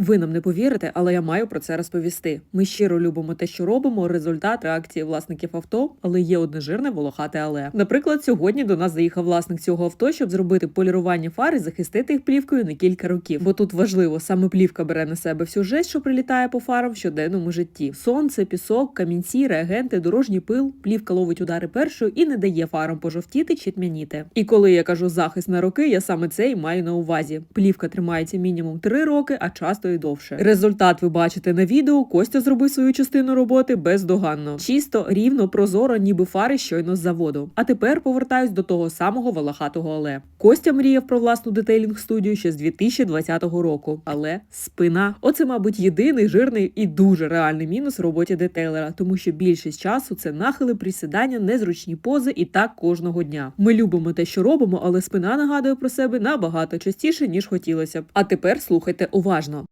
Ви нам не повірите, але я маю про це розповісти. Ми щиро любимо те, що робимо. Результат реакції власників авто, але є одне жирне волохате але. Наприклад, сьогодні до нас заїхав власник цього авто, щоб зробити полірування фар і захистити їх плівкою на кілька років. Бо тут важливо, саме плівка бере на себе всю жесть, що прилітає по фарам в щоденному житті. Сонце, пісок, камінці, реагенти, дорожній пил. Плівка ловить удари першою і не дає фарам пожовтіти чи тьмяніти. І коли я кажу захист на роки, я саме це і маю на увазі. Плівка тримається мінімум 3 роки, а часто і довше. Результат ви бачите на відео. Костя зробив свою частину роботи бездоганно. Чисто, рівно, прозоро, ніби фари щойно з заводу. А тепер повертаюсь до того самого волохатого але. Костя мріяв про власну детейлінг студію ще з 2020 року. Але спина. Оце, мабуть, єдиний жирний і дуже реальний мінус в роботі детейлера, тому що більшість часу це нахили, присідання, незручні пози і так кожного дня. Ми любимо те, що робимо, але спина нагадує про себе набагато частіше, ніж хотілося б. А тепер слухайте уважно.